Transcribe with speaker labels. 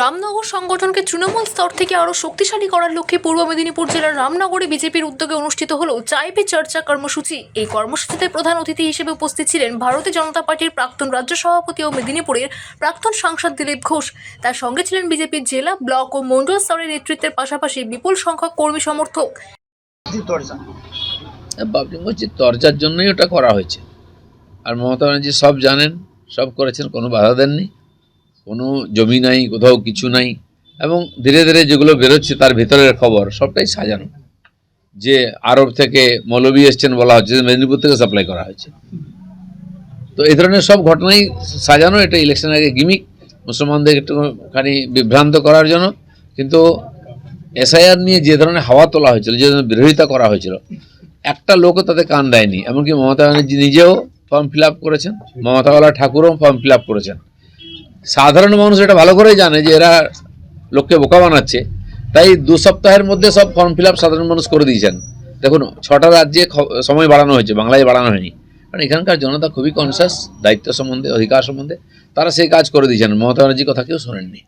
Speaker 1: রামনগর সংগঠনকে তৃণমূল স্তর থেকে আরও শক্তিশালী করার লক্ষ্যে পূর্ব মেদিনীপুর জেলার রামনগরে বিজেপির উদ্যোগে অনুষ্ঠিত হল চাই পে চর্চা কর্মসূচি। এই কর্মসূচিতে প্রধান অতিথি হিসেবে উপস্থিত ছিলেন ভারতীয় জনতা পার্টির প্রাক্তন রাজ্য সভাপতি ও মেদিনীপুরের প্রাক্তন সাংসদ দিলীপ ঘোষ। তার সঙ্গে ছিলেন বিজেপির জেলা ব্লক ও মন্ডল স্তরের নেতৃত্বের পাশাপাশি বিপুল সংখ্যক কর্মী সমর্থক।
Speaker 2: তরজার জন্যই ওটা করা হয়েছে। আর মমতা ব্যানার্জি সব জানেন সব করেছেন কোনো বাধা দেননি। কোনো জমি নাই, কোথাও কিছু নাই এবং ধীরে ধীরে যেগুলো বেরোচ্ছে তার ভেতরের খবর সবটাই সাজানো। যে আরব থেকে মৌলবী এসছেন বলা হচ্ছে, যে মেদিনীপুর থেকে সাপ্লাই করা হয়েছে। তো এই ধরনের সব ঘটনাই সাজানো, এটা ইলেকশনের আগে গিমিক মুসলমানদের একটুখানি বিভ্রান্ত করার জন্য। কিন্তু এসআইআর নিয়ে যে ধরনের হাওয়া তোলা হয়েছিল, যে ধরনের বিরোধিতা করা হয়েছিল, একটা লোকও তাতে কান দেয়নি। এমনকি মমতা ব্যানার্জি নিজেও ফর্ম ফিল করেছেন। মমতাওয়ালা ঠাকুরও ফর্ম ফিল করেছেন। সাধারণ মানুষ এটা ভালো করেই জানে যে এরা লোককে বোকা বানাচ্ছে। তাই দু সপ্তাহের মধ্যে সব ফর্ম ফিল সাধারণ মানুষ করে দিয়েছেন। দেখুন, ছটা রাজ্যে সময় বাড়ানো হয়েছে, বাংলায় বাড়ানো হয়নি। কারণ এখানকার জনতা খুবই কনসাস দায়িত্ব সম্বন্ধে, অধিকার সম্বন্ধে, তারা সেই কাজ করে দিয়েছেন। মমতা ব্যানার্জির কথা কেউ শোনেননি।